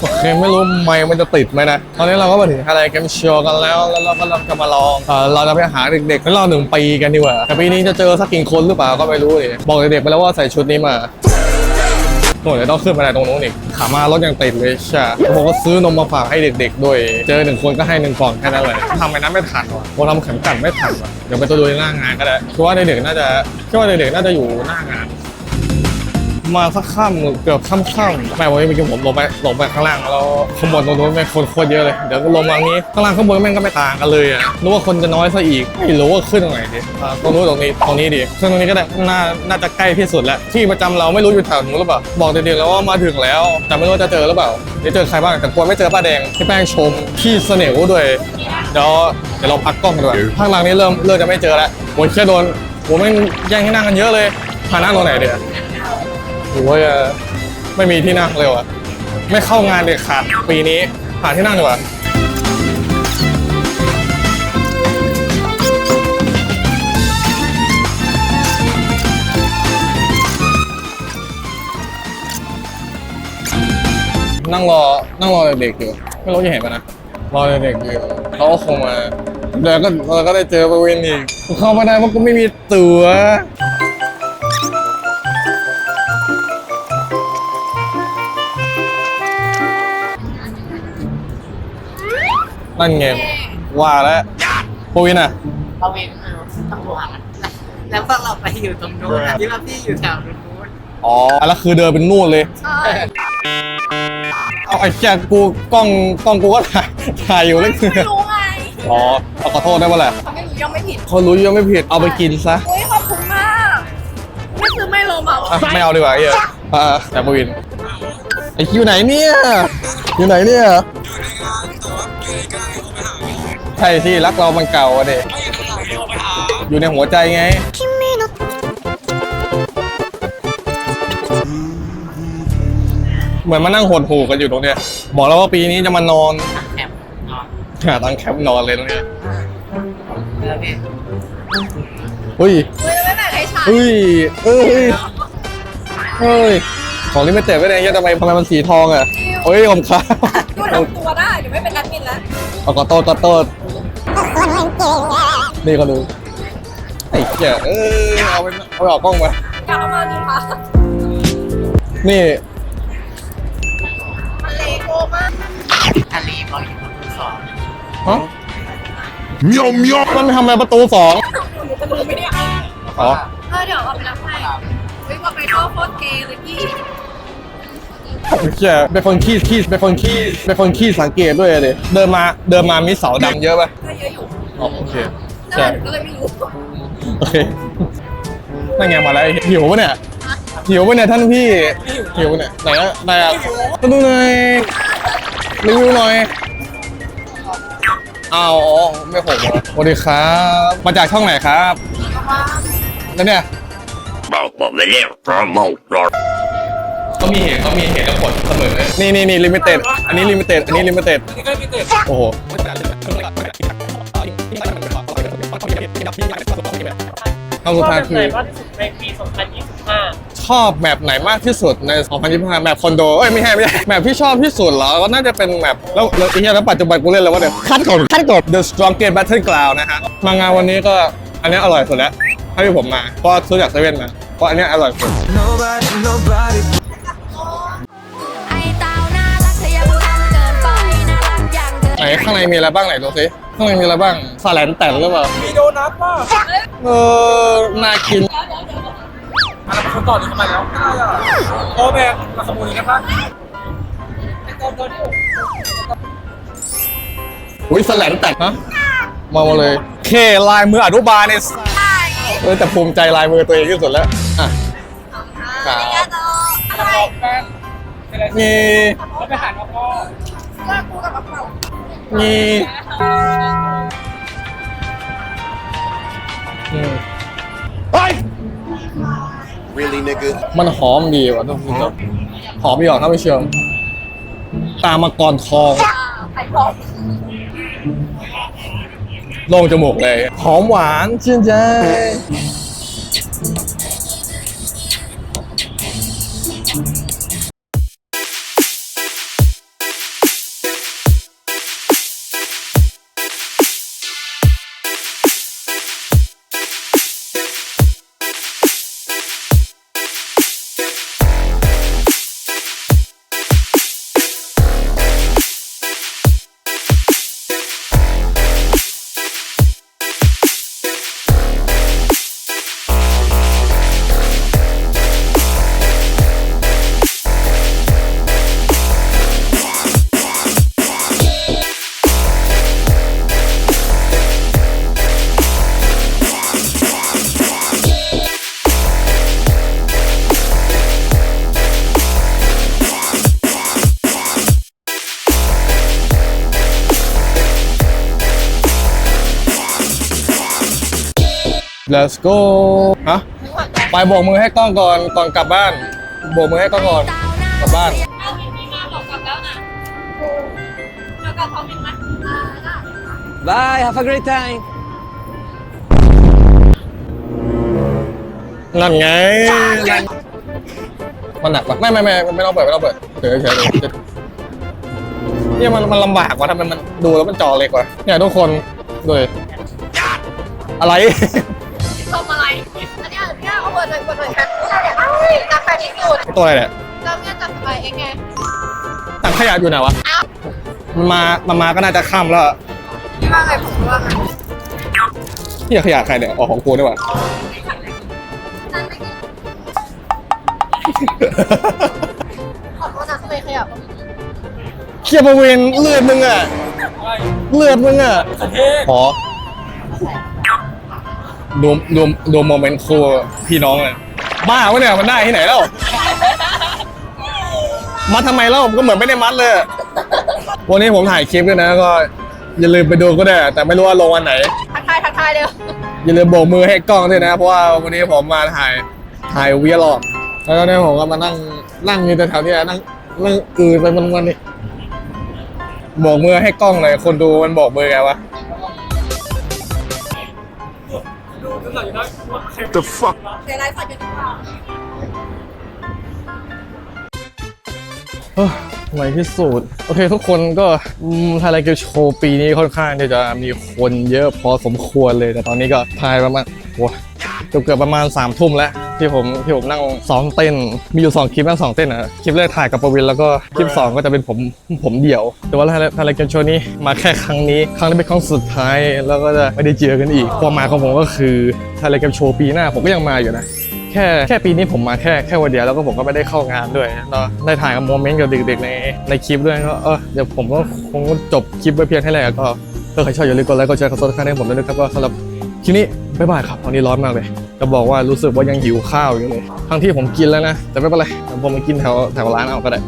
โอเคไม่รู้ไมค์มันจะติดไหมนะตอนนี้เราก็มาถึงอะไรกันโชว์กันแล้วแล้วเราก็จะมาลองเออเราจะไปหาเด็กๆไปรอหนึ่งปีกันดีกว่าแต่ปีนี้จะเจอสักกี่คนหรือเปล่าก็ไม่รู้เลยบอกเด็กๆไปแล้วว่าใส่ชุดนี้มาโน่นเดี๋ยวต้องขึ้นไปไหนตรงนู้นอีกขามารถยังติดเลยใช่ผมก็ซื้อนมมาฝากให้เด็กๆด้วย เจอหนึ่งคนก็ให้หนึ่งกล่องแค่นั้นเลยทำไปนั้นไม่ทันว่ะผมทำแขันกัดไม่ทันว่ะเดี๋ยวไปตัวดูหน้างานก็ได้คิดว่าเด็กๆน่าจะคิดว่าเด็กๆน่าจะอยู่หน้างาน มาสักค่ำเกือบค่ำๆแม่วันนี้เมื่อกี้ผมลงไปลงไปข้างล่างแล้วข้างบนตรงนู้นแม่งคนโคตรเยอะเลยเดี๋ยวก็ลงมางี้ข้างล่างข้างบนแม่งก็ไม่ต่างกันเลยอะนึกว่าคนจะน้อยซะอีกไม่รู้ว่าขึ้นตรงไหนดิอ่าตรงนู้นตรงนี้ตรงนี้ดิซึ่งตรงนี้ก็ได้น่าน่าจะใกล้ที่สุดแล้วที่ประจำเราไม่รู้อยู่แถวนู้นหรือเปล่าบอกเด็กๆแล้วว่ามาถึงแล้วแต่ไม่รู้ว่าจะเจอหรือเปล่าเดี๋ยวเจอใครบ้างแต่กลัวไม่เจอป้าแดงที่แป้งชมขี้เสน่ห์ด้วยเดี๋ยวเดี๋ยวเราพักกล้องกันดีกว่าข้างหลังนี้เริ่มเริ่มจะไม่เจอแล้วโอ้ยแค่โดนโอ้แม่งแย่งที่นั่งกันเยอะเลยพานั่งตรงไหนเดี๋ยว โอ้ยเอ่อไม่มีที่นั่งเลยว่ะ ไม่เข้างานเด็ดขาดปีนี้หาที่นั่งดีกว่านั่งรอ นั่งรอเด็กๆอยู่ ไม่รู้จะเห็นปะนะ รอเด็กๆอยู่เขาก็คงมาเดี๋ยวก็เราก็ได้เจอปวินอีกเข้าไม่ได้เพราะกูไม่มีตั๋ว นั่นไงว่าแล้วปูวินอะเราเองไม่รู้ต้องหวานแล้วพวกเราไปอยู่ตรงนู้นอะที่ว่าพี่อยู่แถวนู้นอ๋อแล้วคือเดินเป็นนู่นเลย ใช่เอาไอ้แกกูกล้องกล้องกูก็ถ่ายถ่ายอยู่แล้วคือไม่รู้ไงอ๋อเอาขอโทษได้ปะล่ะเขาไม่รู้ยังไม่ผิดเขารู้ยังไม่ผิดเอาไปกินซะอุ้ยขอบคุณมากไม่ซื้อไม่ลงมาหรออะไม่เอาดีกว่าไอ้เหี้ยอ่าแต่ปูวินไอ้อยู่ไหนเนี่ยอยู่ไหนเนี่ย ใช่สิรักเรามันเก่าอะเด็อยู่ในหัวใจไง เหมือนมานั่งหดหูกันอยู่ตรงเนี้ยบอกแล้วว่าปีนี้จะมานอนแคมป์นอนหาตังแคมป์นอนเลยตรงเนี้ยเพื่อพี่เฮ้ยเฮ้ยไม่ไหนใครใช้เฮ้ยเอ้ยเฮ้ยของลิมิเต็ดไม่ได้ยังทำไมทำไมมันสีทองอะเฮ้ยผมค้าดูทำตัวได้เดี๋ยวไม่เป็นนักบินแล้วเอากอโต้กอโต้ นี่ก็ดูไอ้เหี้ยเอ้ยเอาไปเอาไปออกกล้องมาอยากเอามาดีคะนี่มันเลโก้มากทะเลบอกอยู่บนภูเขาฮะมันทำไมประตูสองหนูจะรู้ไหมเนี่ยอ๋อเออเดี๋ยวเอาไปรับให้เฮ้ยว่าไปโต้โคตรเกย์เลยพี่ไอ้เหี้ยเป็นคนขี้ขี้เป็นคนขี้เป็นคนขี้สังเกตด้วยเลยเดินมาเดินมามีเสาดำเยอะป่ะก็เยอะอยู่ อ๋อโอเคแต่ใช่หนูก็เลยไม่รู้โอเคนั่นไงมาแล้วหิวปะเนี่ยหิวปะเนี่ยท่านพี่หิวเนี่ยไหนอะไหนอะมาดูหน่อยรีวิวหน่อยอ้าวอ๋อไม่ผมเหรอสวัสดีครับมาจากช่องไหนครับแล้วเนี่ยบอกบอกเลยเนี่ยรอมองรอก็มีเหตุก็มีเหตุและผลเสมอ นี่นี่นี่ลิมิเต็ด อันนี้ลิมิเต็ด อันนี้ลิมิเต็ดโอ้โห เอาสุดท้ายคือในปี 2025 ชอบแมปไหนมากที่สุดใน 2025 แมปคอนโด เอ้ยไม่ใช่ไม่ใช่แมปที่ชอบที่สุดเหรอ ก็น่าจะเป็นแมปแล้วแล้วไอ้เหี้ยแล้วปัจจุบันกูเล่นแล้ววะเนี่ยคัดก่อนคัดก่อน The Strongest Battleground นะฮะ มางานวันนี้ก็อันนี้อร่อยสุดแล้วถ้าที่ผมมาเพราะซื้อจากเซเว่นมาเพราะอันนี้อร่อยสุดไอ้เต้าน่ารักเธอยังทำเกินไปน่ารักอย่างเกินไหนข้างในมีอะไรบ้างไหนดูสิ ข้างในมีอะไรบ้างสาแลนแต่นหรือเปล่า มีโดนัทป่ะเออน่ากินอะไรคนต่อนี้เข้ามาแล้วโอ้แบกมาขโมยกันป่ะอุ้ยสแลนแต่นฮะมามาเลย เคลายมืออนุบาลเนี่ยเออแต่ภูมิใจลายมือตัวเองที่สุดแล้วอะครับอะไรมีแล้วไปหาพ่อลากกูกับกระเป๋า มีอืม really nigga มันหอมดีว่ะทุกคนหอมดีหรอท่านผู้ชมตามมังกรทอง ไข่บอกโล่งจมูกเลย หอมหวานชื่นใจ let's go ฮะไปโบกมือให้กล้องก่อนก่อนกลับบ้านโบกมือให้กล้องก่อนกลับบ้านเอาพี่ไม่มาบอกกลับแล้วนะแล้วก็พร้อมไหม Bye, have a great time. นั่นไงนั่นมันหนักปะไม่ไม่ไม่ไม่ต้องเปิดไม่ต้องเปิดเฉยเฉยเฉยเนี่ยมันมันลำบากว่ะทำไมมันดูแล้วมันจอเล็กว่ะเนี่ยทุกคนดูดิอะไร เนี่ยเอาเปิดเลยเปิดเลยค่ะเนี่ยเอ้ยจับไปที่สุดตัวอะไรเนี่ยแล้วเนี่ยจับไปเองไงถังขยะอยู่ไหนวะอ้าวมันมามันมาก็น่าจะค่ำแล้วอะพี่ว่าไงผมว่าไงเนี่ยขยะใครเนี่ยอ๋อของกูนี่หว่า ขอโทษนะทำไมขยับเคียบริเวณเลือดมึงอะเลือดมึงอะขอ ดูดูดูโมเมนต์ครูพี่น้องเลยบ้าวะเนี่ยมันได้ที่ไหนแล้วมัดทำไมเล่าก็เหมือนไม่ได้มัดเลย วันนี้ผมถ่ายคลิปด้วยนะก็อย่าลืมไปดูก็ได้ แต่ไม่รู้ว่าลงวันไหน ทักทายทักทายเร็วอย่าลืมโบกมือให้กล้องด้วยนะ เพราะว่าวันนี้ผมมาถ่ายถ่ายวีล็อกแล้วก็เนี่ยผมก็มานั่งนั่งอยู่แถวๆนี้นั่งนั่งอืดไปมันวันนี้โบกมือให้กล้องเลยคนดูมันโบกมือไงวะ The fuck? เสียไรสัตว์อยู่ที่เปล่าเฮ้ยในที่สุดโอเคทุกคนก็ไทยแลนด์เกมโชว์ปีนี้ค่อนข้างที่จะมีคนเยอะพอสมควรเลย แต่ตอนนี้ก็ถ่ายประมาณโอ้เกือบเกือบประมาณ3ามทุ่มแล้ว ที่ผมที่ผมนั่งซ้อมเต้น มีอยู่ 2 คลิปนั่งสองเต้นอะคลิปแรกถ่ายกับประวินแล้วก็คลิป 2 ก็จะเป็นผมผมเดี่ยว แต่ว่าทยแลนด์เกมโชว์นี้มาแค่ครั้งนี้ ครั้งนี้เป็นครั้งสุดท้าย แล้วก็จะไม่ได้เจอกันอีก ความหมายของผมก็คือทยแลนด์เกมโชว์ปีหน้าผมก็ยังมาอยู่นะแค่แค่ปีนี้ผมมาแค่แค่วันเดียวแล้วก็ผมก็ไม่ได้เข้างานด้วยแล้วได้ถ่ายกับโมเมนต์กับเด็กๆในในคลิปด้วยก็เออเดี๋ยวผมก็คงจบคลิปไว้เพียงเท่านี้ก็ถ้าใครชอบอย่าลืมกดไลค์กดแชร์กดซับสไครต์ให้ผมด้วยนะครับก็สำหรับคลิปนี้ บ๊ายบายครับ ตอนนี้ร้อนมากเลย จะบอกว่ารู้สึกว่ายังหิวข้าวอยู่เลย ทั้งที่ผมกินแล้วนะ แต่ไม่เป็นไรเดี๋ยวผมไปกินแถวแถวร้านเอาก็ได้